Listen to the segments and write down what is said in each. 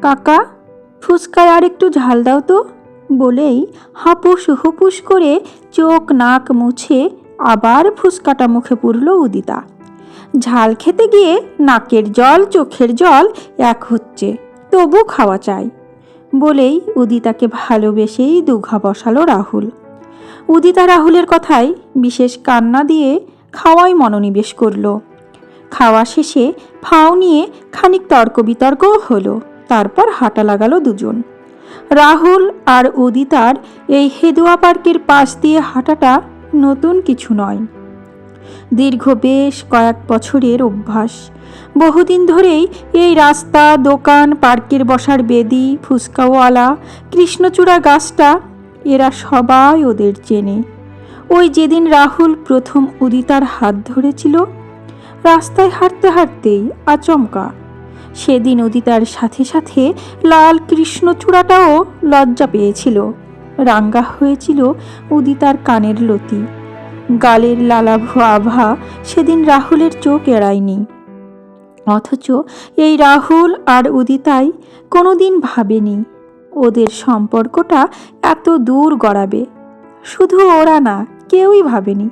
কাকা ফুচকায় আর একটু ঝাল দাও তো। বলেই হাঁপুস হুপুস করে চোখ নাক মুছে আবার ফুচকাটা মুখে পুরল উদিতা। ঝাল খেতে গিয়ে নাকের জল, চোখের জল এক হচ্ছে, তবু খাওয়া চাই। বলেই উদিতাকে ভালোবেসেই দুঘা বসালো রাহুল। উদিতা রাহুলের কথায় বিশেষ কান্না দিয়ে খাওয়াই মনোনিবেশ করল। খাওয়া শেষে ফাও নিয়ে খানিক তর্ক বিতর্কও হলো। তারপর হাঁটা লাগালো দুজন। রাহুল আর উদিতার এই হেদুয়া পার্কের পাশ দিয়ে হাঁটাটা নতুন কিছু নয়। দীর্ঘ বেশ কয়েক বছরের অভ্যাস। বহুদিন ধরেই এই রাস্তা, দোকান, পার্কের বসার বেদি ফুসকাওয়ালা কৃষ্ণচূড়া গাছটা এরা সবাই ওদের চেনে। ওই যেদিন রাহুল প্রথম উদিতার হাত ধরেছিল, রাস্তায় হাঁটতে হাঁটতেই আচমকা সেদিন উদিতার সাথে সাথে লাল কৃষ্ণচূড়াটাও লজ্জা পেয়েছিল। রাঙ্গা হয়েছিল উদিতার কানের লতি। গালের লালাভ আভা সেদিন রাহুলের চোখ এড়ায়নি। অথচ এই রাহুল আর উদিতাই কোনোদিন ভাবেনি, ওদের সম্পর্কটা এত দূর গড়াবে। শুধু ওরা না, কেউই ভাবেনি।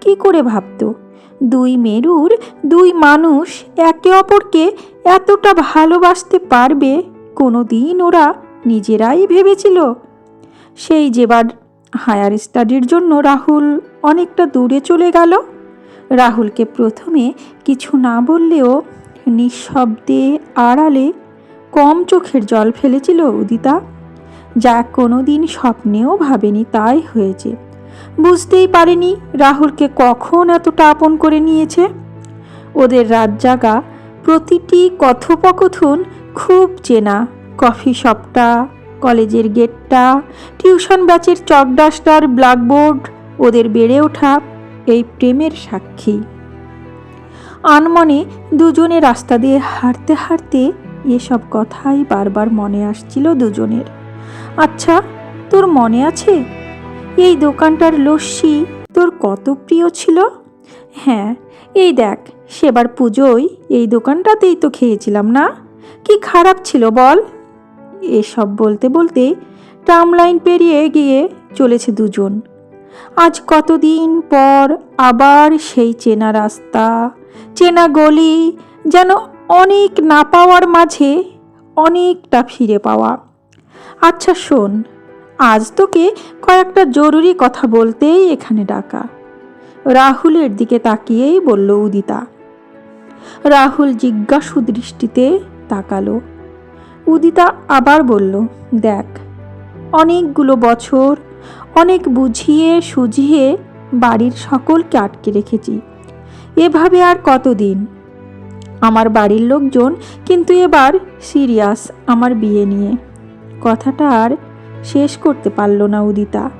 কি করে ভাবতো? দুই মেরুর দুই মানুষ একে অপরকে এতটা ভালোবাসতে পারবে কোনো দিন ওরা নিজেরাই ভেবেছিল। সেই যেবার হায়ার স্টাডির জন্য রাহুল অনেকটা দূরে চলে গেল। রাহুলকে প্রথমে কিছু না বললেও নিঃশব্দে আড়ালে কম চোখের জল ফেলেছিল উদিতা, যা কোনো দিন স্বপ্নেও ভাবেনি তাই হয়েছে। বুঝতেই পারেনি রাহুলকে কখন এতটা আপন করে নিয়েছে। ওদের রাত জাগা প্রতিটি কথোপকথন খুব চেনা। কফি শপটা, কলেজের গেটটা, টিউশন ব্যাচের চকডাস্টার, ব্ল্যাকবোর্ড, ওদের বেড়ে ওঠা এই প্রেমের সাক্ষী। আনমনে দুজনে রাস্তা দিয়ে হাঁটতে হাঁটতে এসব কথাই বারবার মনে আসছিল দুজনের। আচ্ছা তোর মনে আছে এই দোকানটার লস্যি তোর কত প্রিয় ছিল? হ্যাঁ এই দেখ, সেবার পুজোয় এই দোকানটাতেই তো খেয়েছিলাম না? কি খারাপ ছিল বল? এসব বলতে বলতে ট্রাম লাইন পেরিয়ে গিয়ে চলেছে দুজন। আজ কতদিন পর আবার সেই চেনা রাস্তা, চেনা গলি, যেন অনেক না পাওয়ার মাঝে অনেকটা ফিরে পাওয়া। আচ্ছা শোন আজ তোকে কয়েকটা জরুরি কথা বলতেই এখানে ডাকা। রাহুলের দিকে তাকিয়েই বলল উদিতা। রাহুল জিজ্ঞাসু দৃষ্টিতে তাকালো। উদিতা আবার বলল, দেখ, অনেকগুলো বছর অনেক বুঝিয়ে সুঝিয়ে বাড়ির সকলকে আটকে রেখেছি। এভাবে আর কতদিন? আমার বাড়ির লোকজন কিন্তু এবার সিরিয়াস আমার বিয়ে নিয়ে। কথাটা আর শেষ করতে পারল না উদিতা।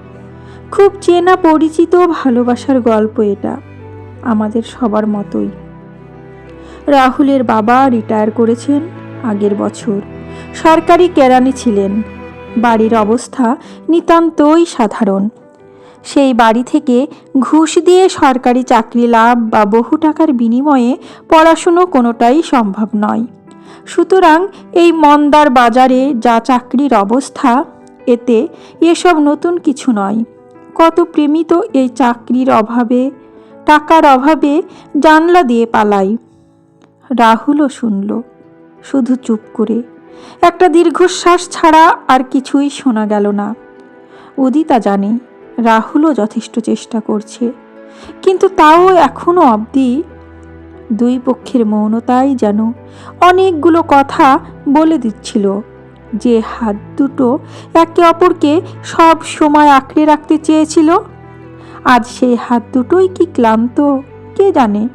খুব চেনা পরিচিত ভালোবাসার গল্প এটা, আমাদের সবার মতোই। রাহুলের বাবা রিটায়ার করেছেন আগের বছর। সরকারি কেরানি ছিলেন। বাড়ির অবস্থা নিতান্তই সাধারণ। সেই বাড়ি থেকে ঘুষ দিয়ে সরকারি চাকরি লাভ বা বহু টাকার বিনিময়ে পড়াশুনো কোনোটাই সম্ভব নয়। সুতরাং এই মন্দার বাজারে যা চাকরির অবস্থা এতে এসব নতুন কিছু নয়। কত প্রেমিত এই চাকরির অভাবে, টাকার অভাবে জানলা দিয়ে পালাই। রাহুলও শুনল, শুধু চুপ করে। একটা দীর্ঘশ্বাস ছাড়া আর কিছুই শোনা গেল না। উদিতা জানে, রাহুলও যথেষ্ট চেষ্টা করছে। কিন্তু তাও এখনও অবধি দুই পক্ষের মৌনতাই যেন অনেকগুলো কথা বলে দিচ্ছিল। যে হাত দুটো একে অপরকে সব সময় আঁকড়ে রাখতে চেয়েছিল, আজ সেই হাত দুটোই কি ক্লান্ত, কে জানে?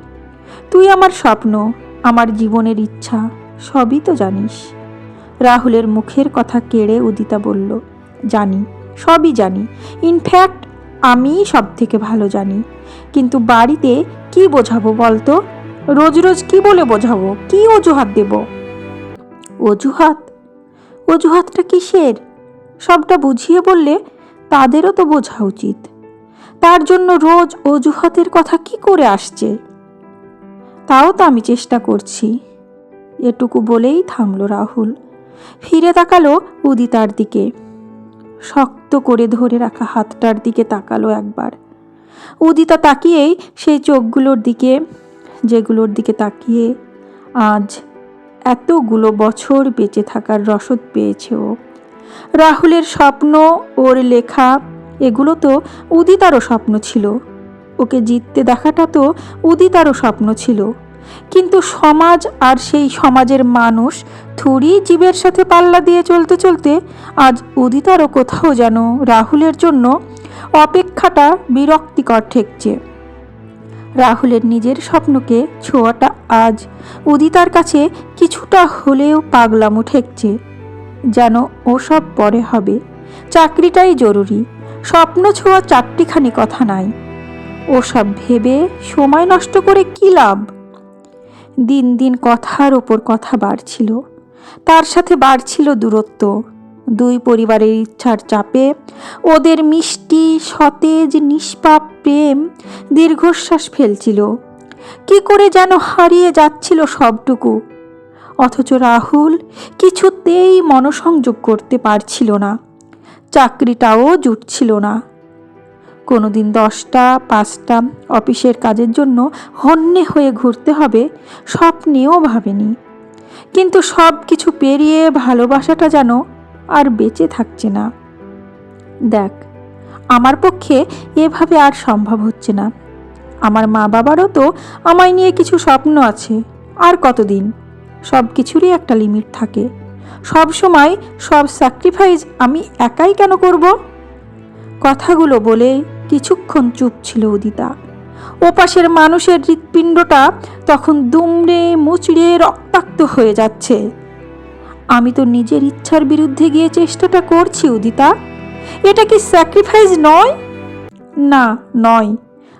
তুই আমার স্বপ্ন, আমার জীবনের ইচ্ছা, সবই তো জানিস। রাহুলের মুখের কথা কেড়ে উদিতা বলল, জানি, সবই জানি। ইনফ্যাক্ট আমিই সব থেকে ভালো জানি। কিন্তু বাড়িতে কি বোঝাবো বলতো? রোজ রোজ কি বলে বোঝাবো? কি অজুহাত দেব? অজুহাত? অজুহাতটা কিসের? সবটা বুঝিয়ে বললে তাদেরও তো বোঝা উচিত। তার জন্য রোজ অজুহাতের কথা কি করে আসছে? তাও তো আমি চেষ্টা করছি। এটুকু বলেই থামলো রাহুল। ফিরে তাকালো উদিতার দিকে। শক্ত করে ধরে রাখা হাতটার দিকে তাকালো একবার। উদিতা তাকিয়েই সেই চোখগুলোর দিকে, যেগুলোর দিকে তাকিয়ে আজ এতগুলো বছর বেঁচে থাকার রসদ পেয়েছে ও। রাহুলের স্বপ্ন, ওর লেখা, এগুলো তো উদিতারও স্বপ্ন ছিল। ওকে জিততে দেখাটা তো উদিতারও স্বপ্ন ছিল। কিন্তু সমাজ আর সেই সমাজের মানুষ থুরি জীবের সাথে পাল্লা দিয়ে চলতে চলতে আজ উদিতারও কোথাও যেন রাহুলের জন্য অপেক্ষাটা বিরক্তিকর ঠেকছে। রাহুলের নিজের স্বপ্নকে ছোঁয়াটা আজ। উদিতার কাছে কিছুটা হলেও পাগলামো ঠেকছে। যেন ওসব পরে হবে। চাকরিটাই জরুরি। স্বপ্ন ছোঁয়া চারটিখানি কথা নাই। ওসব ভেবে সময় নষ্ট করে কী লাভ? দিন দিন কথার ওপর কথা বাড়ছিল। তার সাথে বাড়ছিল দূরত্ব। দুই পরিবারের ইচ্ছার চাপে ওদের মিষ্টি, সতেজ, নিষ্পাপ প্রেম দীর্ঘশ্বাস ফেলছিল। কি করে যেন হারিয়ে যাচ্ছিল সবটুকু। অথচ রাহুল কিছুতেই মনসংযোগ করতে পারছিল না। চাকরিটাও জুটছিল না। কোনোদিন দশটা, পাঁচটা অফিসের কাজের জন্য হন্যে হয়ে ঘুরতে হবে স্বপ্নেও ভাবেনি। কিন্তু সব কিছু পেরিয়ে ভালোবাসাটা যেন আর বেঁচে থাকছে না। দেখ আমার পক্ষে এভাবে আর সম্ভব হচ্ছে না। আমার মা বাবারও তো আমায় নিয়ে কিছু স্বপ্ন আছে, আর কতদিন? সব কিছুরই একটা লিমিট থাকে। সব সময় সব স্যাক্রিফাইস আমি একাই কেন করব? কথাগুলো বলে কিছুক্ষণ চুপ ছিল উদিতা। ওপাশের মানুষের হৃৎপিণ্ডটা তখন দুমড়ে মুচড়ে রক্তাক্ত হয়ে যাচ্ছে। আমি তো নিজের ইচ্ছার বিরুদ্ধে গিয়ে চেষ্টাটা করছি উদিতা। এটা কি স্যাক্রিফাইস নয়? না, নয়।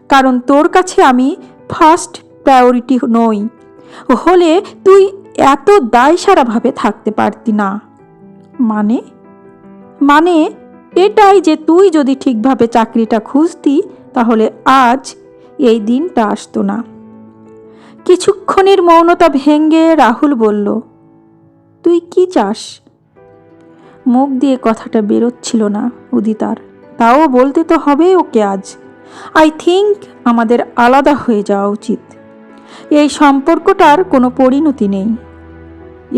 কারণ তোর কাছে আমি ফার্স্ট প্রায়োরিটি নই। হলে তুই এত দায়সারাভাবে থাকতে পারতি না। মানে? মানে এটাই যে তুই যদি ঠিকভাবে চাকরিটা খুঁজতি, তাহলে আজ এই দিনটা আসতো না। কিছুক্ষণের মৌনতা ভেঙ্গে রাহুল বলল, তুই কি চাস? মুখ দিয়ে কথাটা বেরোচ্ছিল না উদিতার। তাও বলতে তো হবে ওকে আজ। আই থিঙ্ক আমাদের আলাদা হয়ে যাওয়া উচিত। এই সম্পর্কটার কোনো পরিণতি নেই।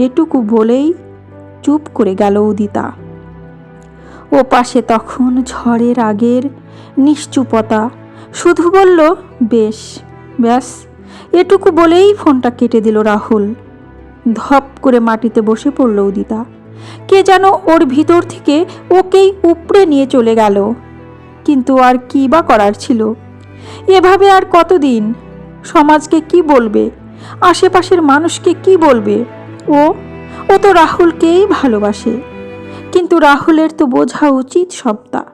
এটুকু বলেই চুপ করে গেল উদিতা। ও পাশে তখন ঝড়ের আগের নিশ্চুপতা। শুধু বলল, বেশ, ব্যাস। এটুকু বলেই ফোনটা কেটে দিল রাহুল। ধপ করে মাটিতে বসে পড়ল উদিতা। কে যেন ওর ভিতর থেকে ওকেই উপড়ে নিয়ে চলে গেল। কিন্তু আর কী বা করার ছিল? এভাবে আর কতদিন? সমাজকে কি বলবে? আশেপাশের মানুষকে কি বলবে? ও ও তো রাহুলকেই ভালোবাসে। কিন্তু রাহুলের তো বোঝা উচিত সবটা।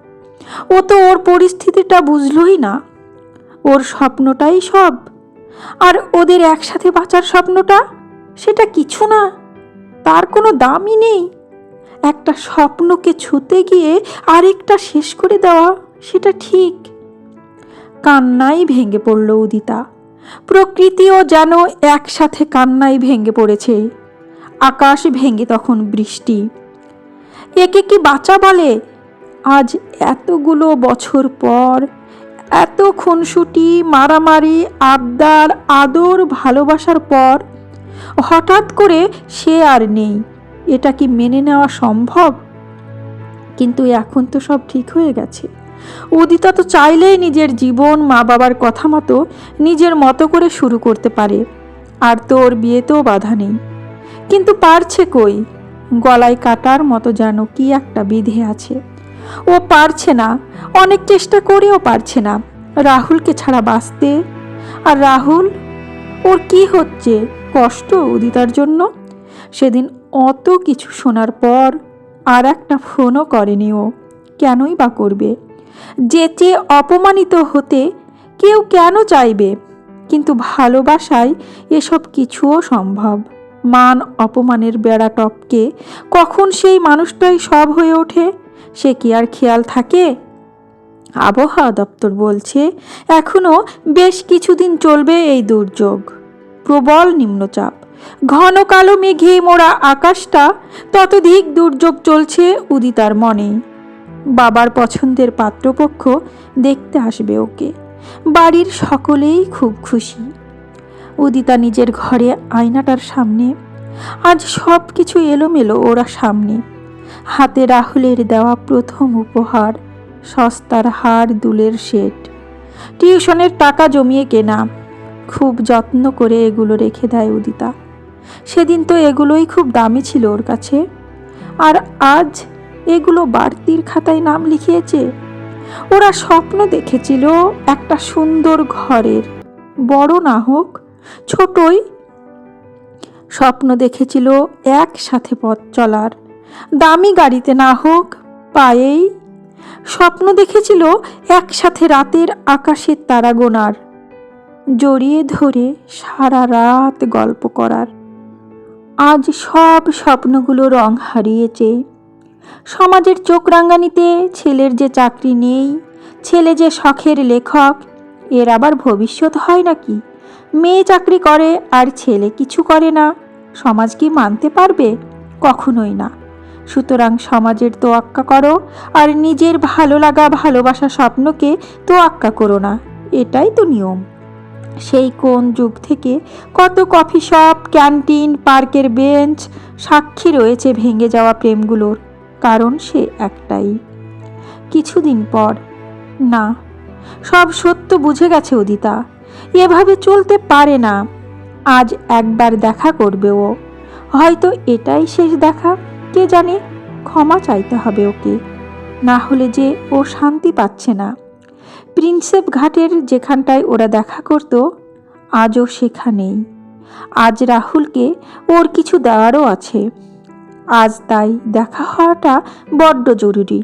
ও তো ওর পরিস্থিতিটা বুঝলই না। ওর স্বপ্নটাই সব। আর ওদের একসাথে বাঁচার স্বপ্নটা, সেটা কিছু না। তার কোনো দামই নেই। একটা স্বপ্নকে ছুতে গিয়ে আরেকটা শেষ করে দেওয়া, সেটা ঠিক। কান্নাই ভেঙে পড়ল উদিতা। প্রকৃতিও যেন একসাথে কান্নাই ভেঙে পড়েছে। আকাশ ভেঙে তখন বৃষ্টি। একে কি বাঁচা বলে? আজ এতগুলো বছর পর এত খুনসুটি, মারামারি, আবদার, আদর, ভালোবাসার পর হঠাৎ করে সে আর নেই। এটা কি মেনে নেওয়া সম্ভব? কিন্তু এখন তো সব ঠিক হয়ে গেছে। উদিতা তো চাইলেই নিজের জীবন মা বাবার কথা মতো নিজের মতো করে শুরু করতে পারে। আর তোর বিয়েতেও বাধা নেই। কিন্তু পারছে কই? গলায় কাটার মতো যেন কি একটা বিধে আছে। ও পারছে না, অনেক চেষ্টা করেও পারছে না। রাহুলকে ছাড়া বাঁচতে? আর রাহুল? ওর কি হচ্ছে কষ্ট উদিতার জন্য? সেদিন অত কিছু শোনার পর আর একটা ফোনও করেনি ও। কেনই বা করবে? যে চেয়ে অপমানিত হতে কেউ কেন চাইবে? কিন্তু ভালোবাসায় এসব কিছুও সম্ভব। মান অপমানের বেড়া টপকে কখন সেই মানুষটাই সব হয়ে ওঠে? সে কি আর খেয়াল থাকে? আবহাওয়া দপ্তর বলছে এখনও বেশ কিছুদিন চলবে এই দুর্যোগ। প্রবল নিম্নচাপ। ঘন কালো মেঘে মোড়া আকাশটা ততধিক দুর্যোগ চলছে উদিতার মনে। বাবার পছন্দের পাত্রপক্ষ দেখতে আসবে ওকে। বাড়ির সকলেই খুব খুশি। উদিতা নিজের ঘরে আয়নাটার সামনে। আজ সব কিছু এলোমেলো ওরা সামনে। হাতে রাহুলের দেওয়া প্রথম উপহার, সস্তার হার দুলের সেট। টিউশনের টাকা জমিয়ে কেনা। খুব যত্ন করে এগুলো রেখে দেয় উদিতা। সেদিন তো এগুলোই খুব দামি ছিল ওর কাছে। আর আজ এগুলো বাড়তির খাতায় নাম লিখিয়েছে। ওরা স্বপ্ন দেখেছিল একটা সুন্দর ঘরের। বড় না হোক, ছোটই স্বপ্ন দেখেছিল একসাথে পথ চলার। দামি গাড়িতে না হোক, পায়েই স্বপ্ন দেখেছিল একসাথে রাতের আকাশের তারা গোনার জড়িয়ে ধরে সারা রাত গল্প করার। আজ সব স্বপ্নগুলো রং হারিয়েছে। সমাজের চোখ রাঙ্গানিতে ছেলের যে চাকরি নেই, ছেলে যে শখের লেখক, এর আবার ভবিষ্যৎ হয় নাকি? মেয়ে চাকরি করে আর ছেলে কিছু করে না, সমাজ কি মানতে পারবে? কখনোই না। সুতরাং সমাজের তোয়াক্কা করো, আর নিজের ভালো লাগা, ভালোবাসা স্বপ্নকে তোয়াক্কা করো না। এটাই তো নিয়ম। সেই কোন যুগ থেকে কত কফি শপ, ক্যান্টিন, পার্কের বেঞ্চ, সাক্ষী রয়েছে ভেঙে যাওয়া প্রেমগুলোর? কারণ সে একটাই। কিছুদিন পর, না, সব সত্য বুঝে গেছে উদিতা। এভাবে চলতে পারে না। আজ একবার দেখা করবে ও। হয়তো এটাই শেষ দেখা। কে জানে, ক্ষমা চাইতে হবে ওকে। না হলে যে ও শান্তি পাচ্ছে না। প্রিন্সেপ ঘাটের যেখানটায় ওরা দেখা করত, আজও সেখানেই। আজ রাহুলকে ওর কিছু দেওয়ারও আছে। আজ তাই দেখা হওয়াটা বড্ড জরুরি।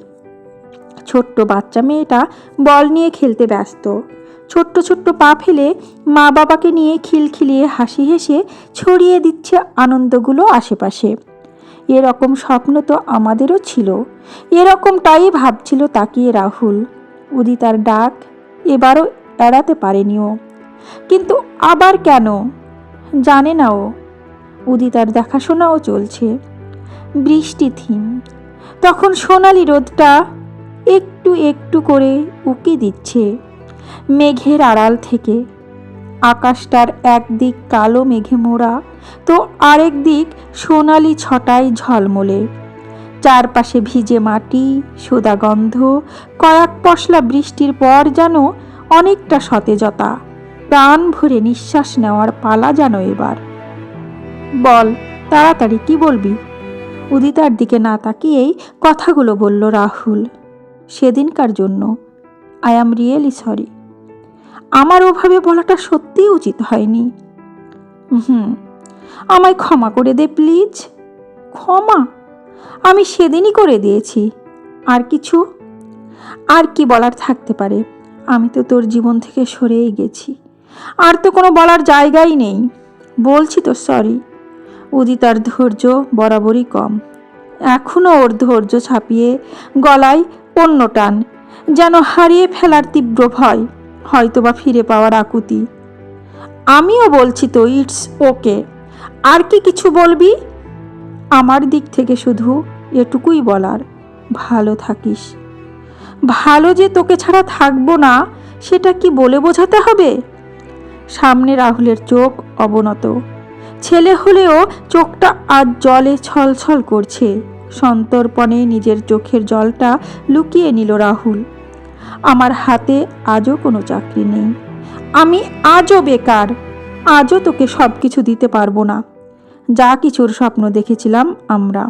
ছোট্ট বাচ্চা মেয়েটা বল নিয়ে খেলতে ব্যস্ত। ছোট্ট ছোট্ট পা ফেলে মা বাবাকে নিয়ে খিলখিলিয়ে হাসি হেসে ছড়িয়ে দিচ্ছে আনন্দগুলো আশেপাশে। এরকম স্বপ্ন তো আমাদেরও ছিল। এরকমটাই ভাবছিল তাকিয়ে রাহুল। উদিতার ডাক এবারও এড়াতে পারেনি ও কিন্তু আবার কেন? জানে না ও। উদিতার দেখাশোনাও চলছে। বৃষ্টি থিম। তখন সোনালি রোদটা একটু একটু করে উকি দিচ্ছে মেঘের আড়াল থেকে। আকাশটার একদিক কালো মেঘে মোড়া, তো আরেক দিক সোনালি ছটায় ঝলমলে। চারপাশে ভিজে মাটি, সোদা গন্ধ কয়েক পশলা বৃষ্টির পর যেন অনেকটা সতেজতা। প্রাণ ভরে নিঃশ্বাস নেওয়ার পালা যেন এবার। বল, তাড়াতাড়ি কি বলবি? উদিতার দিকে না তাকিয়েই কথাগুলো বলল রাহুল। সেদিনকার জন্য। আই অ্যাম রিয়েলি সরি আমার ওভাবে বলাটা সত্যিই উচিত হয়নি। হুম আমায় ক্ষমা করে দে, প্লিজ। ক্ষমা? আমি সেদিনই করে দিয়েছি। আর কিছু? আর কি বলার থাকতে পারে? আমি তো তোর জীবন থেকে সরেই গেছি। আর তো কোনো বলার জায়গাই নেই। বলছি তো সরি উদিতার ধৈর্য বরাবরই কম। এখনও ওর ধৈর্য ছাপিয়ে গলায় অন্য টান, যেন হারিয়ে ফেলার তীব্র ভয়, হয়তোবা ফিরে পাওয়ার আকুতি। আমিও বলছি তো ইটস ওকে আর কি কিছু বলবি? আমার দিক থেকে শুধু এটুকুই বলার, ভালো থাকিস। ভালো যে তোকে ছাড়া থাকব না, সেটা কি বলে বোঝাতে হবে? সামনে রাহুলের চোখ অবনত। ছেলে হলেও চোখটা আজ জলে ছলছল করছে। সন্তর্পণে নিজের চোখের জলটা লুকিয়ে নিল রাহুল। আমার হাতে আজও কোনো চাকরি নেই। আমি আজও বেকার। আজও তোকে সব কিছু দিতে পারব না। যা কিছুর স্বপ্ন দেখেছিলাম আমরা।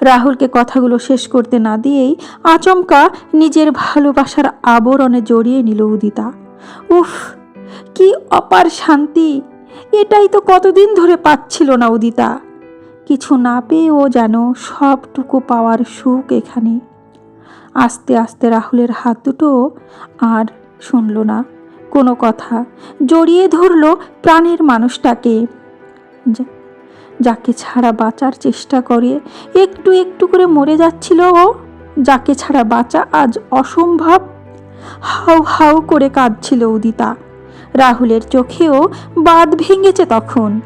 রাহুলকে কথাগুলো শেষ করতে না দিয়েই আচমকা নিজের ভালোবাসার আবরণে জড়িয়ে নিল উদিতা। উফ, কি অপার শান্তি! এটাই তো কতদিন ধরে পাচ্ছিল না উদিতা। কিছু না পেয়েও যেন সবটুকু পাওয়ার সুখ এখানে। আস্তে আস্তে রাহুলের হাত দুটো আর শুনল না। কোনো কথা, জড়িয়ে ধরল প্রাণের মানুষটাকে। যাকে ছাড়া বাঁচার চেষ্টা করে, একটু একটু করে মরে যাচ্ছিল ও। যাকে ছাড়া বাঁচা আজ অসম্ভব। হাউ হাউ করে কাঁদছিল উদিতা। রাহুলের চোখেও বাদ ভেঙেছে তখন।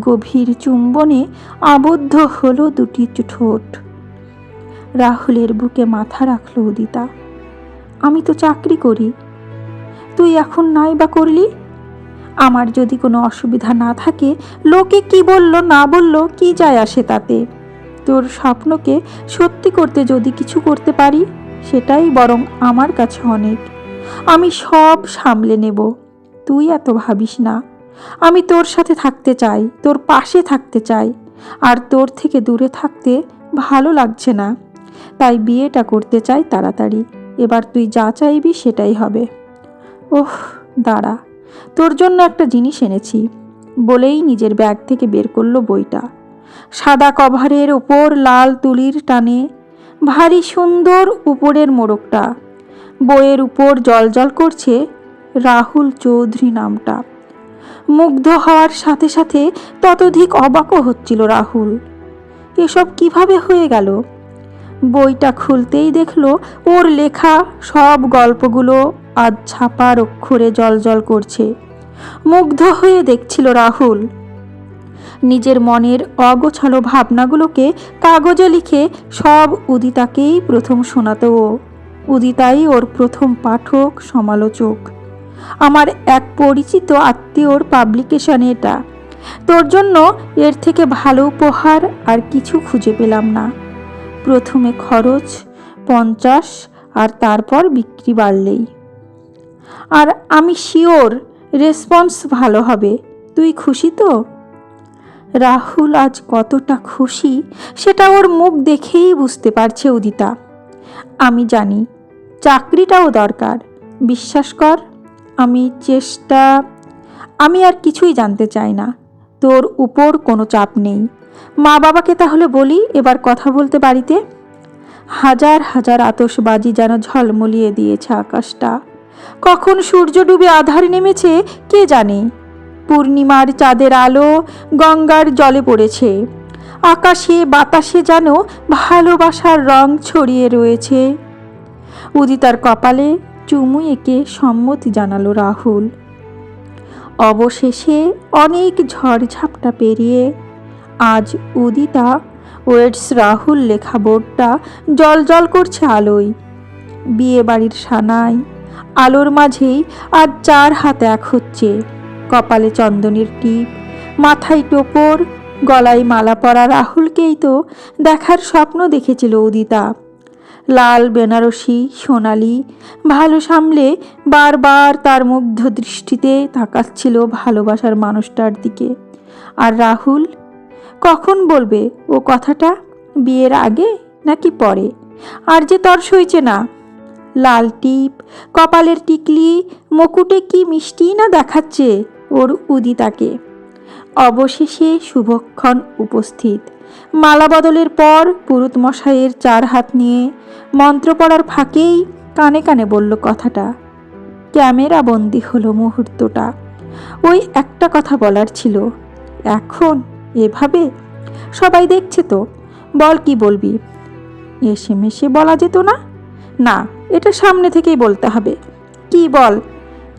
গভীর চুম্বনে আবদ্ধ হলো দুটি ঠোঁট। রাহুলের বুকে মাথা রাখল উদিতা। আমি তো চাকরি করি। তুই এখন নাই বা করলি? আমার যদি কোনো অসুবিধা না থাকে, লোকে কি বলল, না বলল, কি যায় আসে তাতে? তোর স্বপ্নকে সত্যি করতে যদি কিছু করতে পারি, সেটাই বরং আমার কাছে অনেক। আমি সব সামলে নেব। তুই এত ভাবিস না। আমি তোর সাথে থাকতে চাই, তোর পাশে থাকতে চাই। আর তোর থেকে দূরে থাকতে ভালো লাগছে না। তাই বিয়েটা করতে চাই তাড়াতাড়ি। এবার তুই যা চাইবি সেটাই হবে। ওহ, দাঁড়া। তোর জন্য একটা জিনিস এনেছি। বলেই নিজের ব্যাগ থেকে বের করল বইটা। সাদা কভারের ওপর লাল তুলির টানে ভারী সুন্দর উপরের মোড়কটা। বইয়ের উপর জলজল করছে রাহুল চৌধুরী নামটা। মুগ্ধ হওয়ার সাথে সাথে ততধিক অবাকও হচ্ছিল রাহুল। এসব কীভাবে হয়ে গেল? বইটা খুলতেই দেখল ওর লেখা সব গল্পগুলো আজ ছাপার অক্ষরে জলজল করছে। মুগ্ধ হয়ে দেখছিল রাহুল। নিজের মনের অগোছালো ভাবনাগুলোকে কাগজে লিখে সব উদিতাকেই প্রথম শোনাতো ও। উদিতাই ওর প্রথম পাঠক, সমালোচক। আমার এক পরিচিত আত্মীয়র পাবলিকেশন এটা। তোর জন্য এর থেকে ভালো উপহার আর কিছু খুঁজে পেলাম না। প্রথমে খরচ, পঞ্চাশ আর তারপর বিক্রি বাড়লেই। আর আমি শিওর রেসপন্স ভালো হবে। তুই খুশি তো? রাহুল আজ কতটা খুশি সেটা ওর মুখ দেখেই বুঝতে পারছে উদিতা। আমি জানি, চাকরিটাও দরকার। বিশ্বাস কর, আমি চেষ্টা, আমি আর কিছুই জানতে চাই না। তোর উপর কোনো চাপ নেই। মা বাবাকে তাহলে বলি এবার কথা বলতে বাড়িতে? হাজার হাজার আতসবাজি যেন ঝলমলিয়ে দিয়েছে আকাশটা। কখন সূর্য ডুবে আধার নেমেছে, কে জানে? পূর্ণিমার চাঁদের আলো গঙ্গার জলে পড়েছে। আকাশে, বাতাসে যেন ভালোবাসার রং ছড়িয়ে রয়েছে। উদিতার কপালে চুমু এঁকে সম্মতি জানালো রাহুল। অবশেষে অনেক ঝড়ঝাপটা পেরিয়ে আজ উদিতা ওয়েটস রাহুল লেখা বোর্ডটা জল জল করছে আলোয়। বিয়ে বাড়ির সানাই আলোর মাঝেই আর চার হাত এক হচ্ছে। কপালে চন্দনের টিপ, মাথায় টোপর, গলায় মালা পরা রাহুলকেই তো দেখার স্বপ্ন দেখেছিল উদিতা। লাল বেনারসি, সোনালি, ভালো সামলে বারবার তার মুগ্ধ দৃষ্টিতে তাকাচ্ছিল ভালোবাসার মানুষটার দিকে। আর রাহুল, কখন বলবে ও কথাটা, বিয়ের আগে নাকি পরে? আর যে তর সইছে না লাল টিপ, কপালের টিকলি, মুকুটে কি মিষ্টি না দেখাচ্ছে? ওর উদিতাকে। অবশেষে শুভক্ষণ উপস্থিত। মালা বদলের পর পুরুত মশাইয়ের চার হাত নিয়ে মন্ত্র পড়ার ফাঁকেই কানে কানে বলল কথাটা। ক্যামেরা বন্দি হলো মুহূর্তটা। ওই একটা কথা বলার ছিল। এখন এভাবে? সবাই দেখছে তো। বল কি বলবি? এসে মেশে বলা যেত না? না এটা সামনে থেকেই বলতে হবে। কি বল?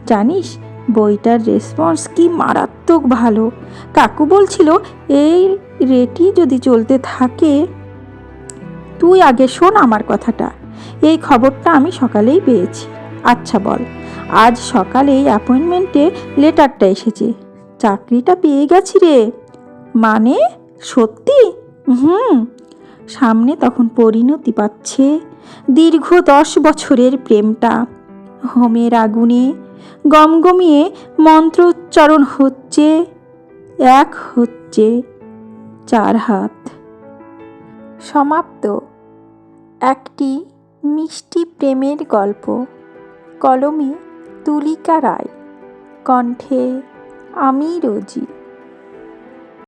জানিস, বইটার রেসপন্স কি মারাত্মক ভালো। কাকু বলছিল, এই রেটি যদি চলতে থাকে, তুই আগে শোন আমার কথাটা। এই খবরটা আমি সকালেই পেয়েছি। আচ্ছা বল, আজ সকালেই অ্যাপয়েন্টমেন্টে লেটারটা এসেছে। চাকরিটা পেয়ে গেছি রে। মানে? সত্যি? হুম। সামনে তখন পরিণতি পাচ্ছে দীর্ঘ দশ বছরের প্রেমটা। হোমের আগুনে গমগমিয়ে মন্ত্র উচ্চারণ হচ্ছে, এক হচ্ছে চার হাত। সমাপ্ত। একটি মিষ্টি প্রেমের গল্প। কলমে তুলিকা রায়। কণ্ঠে আমি রোজি।